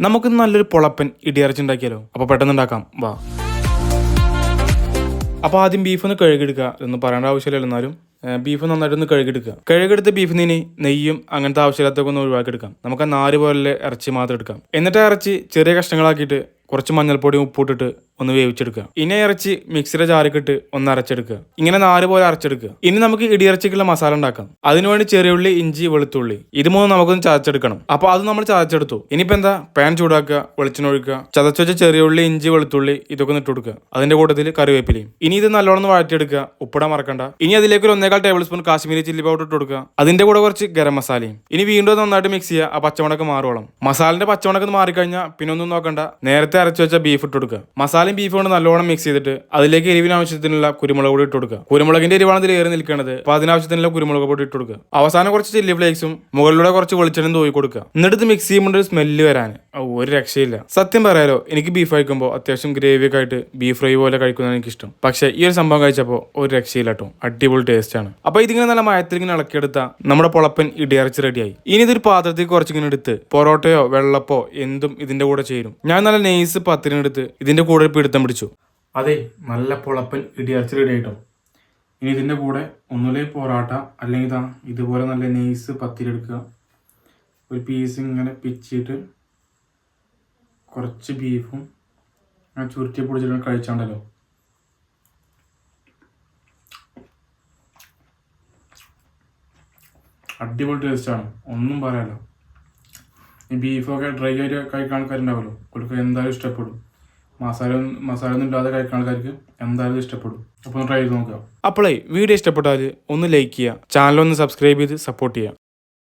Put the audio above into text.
നമുക്ക് നല്ലൊരു പൊളപ്പൻ ഇടിയറച്ചി ഉണ്ടാക്കിയാലോ? അപ്പോൾ പെട്ടെന്ന് ഉണ്ടാക്കാം വാ. അപ്പോൾ ആദ്യം ബീഫ് ഒന്ന് കഴുകിയെടുക്കുക എന്ന് പറയേണ്ട ആവശ്യമില്ല എന്നാലും ബീഫ് നന്നായിട്ട് ഒന്ന് കഴുകിയെടുക്കുക കഴുകിയെടുത്ത ബീഫിന് നിന്ന് നെയ്യും അങ്ങനത്തെ ആവശ്യമില്ലാത്തൊക്കെ ഒന്ന് ഒഴിവാക്കിയെടുക്കാം. നമുക്ക് ആ നാല് പോലെ ഇറച്ചി മാത്രം എടുക്കാം. എന്നിട്ട് ഇറച്ചി ചെറിയ കഷ്ണങ്ങളാക്കിയിട്ട് കുറച്ച് മഞ്ഞൾപ്പൊടിയും ഉപ്പിട്ടിട്ട് ഒന്ന് വേവിച്ചെടുക്കുക. ഇനി ഇറച്ചി മിക്സിയുടെ ജാറിക്കിട്ട് ഒന്ന് അരച്ചെടുക്കുക. ഇങ്ങനെ നാല് പോലെ അരച്ചെടുക്കുക. ഇനി നമുക്ക് ഇടിയിറച്ചിക്കുള്ള മസാല ഉണ്ടാക്കാം. അതിനുവേണ്ടി ചെറിയ ഉള്ളി ഇഞ്ചി വെളുത്തുള്ളി. ഇത് മൂന്നും നമുക്കൊന്ന് ചതച്ചെടുക്കണം. അപ്പോൾ അത് നമ്മൾ ചതച്ചെടുത്തു. ഇനിയിപ്പോൾ എന്താ? പാൻ ചൂടാക്കുക വെളിച്ചെണ്ണ ഒഴിക്കുക. ചതച്ച് വെച്ച ചെറിയ ഉള്ളി ഇഞ്ചി വെളുത്തുള്ളി ഇതൊക്കെ ഒന്ന് ഇട്ട് കൊടുക്കുക. അതിന്റെ കൂട്ടത്തിൽ കറിവേപ്പിലയും. ഇനി ഇത് നല്ലോണം വഴറ്റിയെടുക്കുക. ഉപ്പിടാൻ മറക്കണ്ട. ഇനി അതിലേക്ക് ഒരു ഒന്നേകാൽ tablespoon Kashmiri chilli powder ഇട്ട് കൊടുക്കുക. അതിന്റെ കൂടെ കുറച്ച് ഗരം മസാലയും. ഇനി വീണ്ടും നന്നായിട്ട് മിക്സ് ചെയ്യുക. ആ പച്ചമുണക്ക് മാറോളം. മസാലിന്റെ പച്ചമുണക്ക് മാറിക്കഴിഞ്ഞാൽ പിന്നെ ഒന്നും നോക്കണ്ട. നേരത്തെ അരച്ചു വെച്ച ബീഫ് ഇട്ട് കൊടുക്കുക. മസാലയും ബീഫും കൊണ്ട് നല്ലോണം മിക്സ് ചെയ്തിട്ട് അതിലേക്ക് എരിവിന് ആവശ്യത്തിനുള്ള കുരുമുളക് പൊടി ഇട്ട് കൊടുക്കുക. കുരുമുളകിന്റെ എരിവാണ് ഇതിൽ ഏറി നിൽക്കേണ്ടത് അപ്പൊ അതിനാവശ്യത്തിനുള്ള കുരുമുളക് പൊടി ഇട്ട് കൊടുക്കുക. അവസാനം കുറച്ച് ചില്ലി ഫ്ലേക്സും മുകളിലൂടെ കുറച്ച് വെളിച്ചെണ്ണ തൂയി കൊടുക്കുക. എന്നിട്ട് മിക്സ് ചെയ്യുമ്പോൾ ഒരു സ്മെല്ല് വരാൻ ഒരു രക്ഷയില്ല. സത്യം പറയാലോ എനിക്ക് ബീഫ് കഴിക്കുമ്പോൾ അത്യാവശ്യം ഗ്രേവി ഒക്കെ ആയിട്ട് ബീഫ് ഫ്രൈ പോലെ കഴിക്കുന്നതാണ് എനിക്ക് ഇഷ്ടം പക്ഷേ ഈ ഒരു സംഭവം കഴിച്ചപ്പോൾ ഒരു രക്ഷയില്ല കേട്ടോ അടിപൊളി ടേസ്റ്റ് ആണ്. അപ്പൊ ഇതിങ്ങനെ നല്ല മയത്തിൽ ഇങ്ങനെ ഇളക്കിയെടുത്ത നമ്മുടെ പൊളപ്പൻ ഇടിയറച്ച് റെഡിയായി. ഇനി ഇതൊരു പാത്രത്തിൽ കുറച്ചിങ്ങനെ എടുത്ത് പൊറോട്ടയോ വെള്ളപ്പോ എന്തും ഇതിന്റെ കൂടെ ചേരും. ഞാൻ നല്ല നെയ്സ് പത്തിനെടുത്ത് ഇതിന്റെ കൂടെ ഒരു പിടുത്തം പിടിച്ചു. അതെ നല്ല പൊളപ്പൻ ഇടിയറച്ച് റെഡി ആയിട്ടോ. ഇനി ഇതിന്റെ കൂടെ ഒന്നുകിലെ പൊറോട്ട അല്ലെങ്കിൽ ഇതാ ഇതുപോലെ നല്ല നെയ്സ് പത്തിരെടുക്കുക ഒരു പീസ് ഇങ്ങനെ പിച്ചിട്ട് കുറച്ച് ബീഫും ഞാൻ ചുരുട്ടി പൊടിച്ചിട്ട് കഴിച്ചാണ്ടല്ലോ. അടിപൊളി ടേസ്റ്റാണ് ഒന്നും പറയാലോ ഈ ബീഫൊക്കെ ഡ്രൈ ആയിട്ട് കഴിക്കാൻ ആൾക്കാരുണ്ടാവുമല്ലോ അവർക്ക് എന്തായാലും ഇഷ്ടപ്പെടും. മസാല മസാല ഒന്നും ഇല്ലാതെ കഴിക്കാൻ ആൾക്കാർക്ക് എന്തായാലും ഇഷ്ടപ്പെടും. അപ്പോൾ ട്രൈ ചെയ്ത് നോക്കാം അപ്പോളേ വീഡിയോ ഇഷ്ടപ്പെട്ടാൽ ഒന്ന് ലൈക്ക് ചെയ്യുക. ചാനൽ ഒന്ന് സബ്സ്ക്രൈബ് ചെയ്ത് സപ്പോർട്ട് ചെയ്യുക.